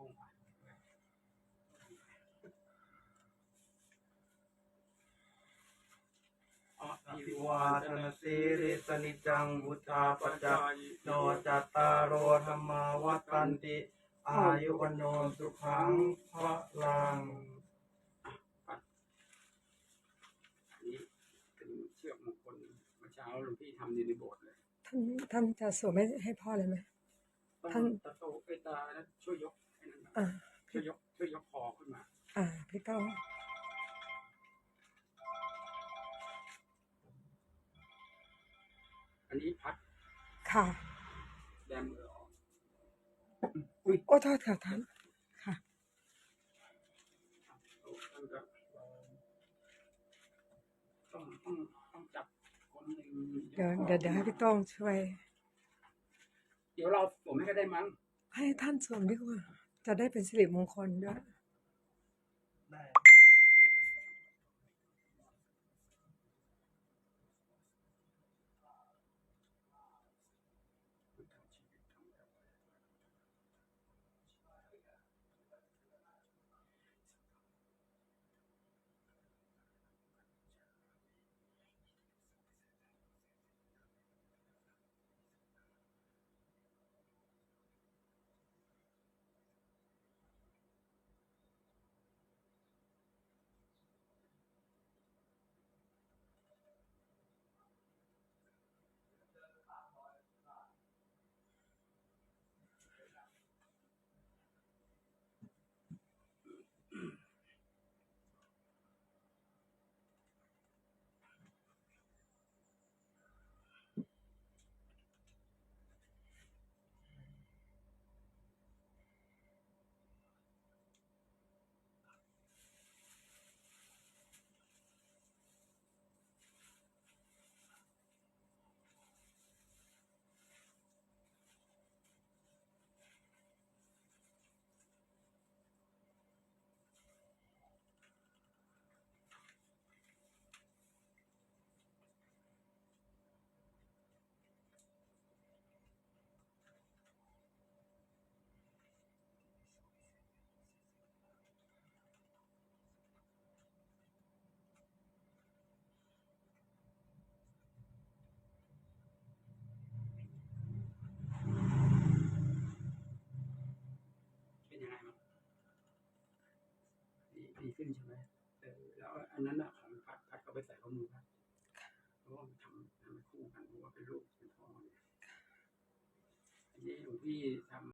ต้งอภิวาทนาสีริสนิจังบุตาปจจโนจัตตารโอธรรมาวัฏันติ อายุวันโนสุขังพระลังอันนี้เป็นเชือกมงคลเมื่อเช้าหลวงพี่ทำอยู่ในโบสถ์เลยท่านท่านจะสวมให้ให้พ่อเลยไหมต้องท่านตะโตไอยตานะช่วยยกให้นั่นนะ อ่าช่วยยกช่วยยกคอขึ้นมา อ่าพี่ต้องอันนี้พัดค่ะ แดมมือออกโอ้โทษค่ะท่านค่ะท่านก็ต้องต้องต้องจับคนหนึ่งเดี๋ยวเดี๋ยวเดี๋ยวให้พี่ต้องช่วย เดี๋ยวเราผมให้ก็ได้มั้งให้ท่านสวมดีกว่า จะได้เป็นสิริมงคลด้วย ได้ ดีดีขึ้นใช่ไหมเออแล้วอันนั้นอะของพัดพัดก็ไปใส่ข้อมือพัดเพราะว่ามันทำทำให้คู่กันเพราะว่าเป็นลูกเป็นพ่อเนี่ยอันนี้หลวงพี่ทำ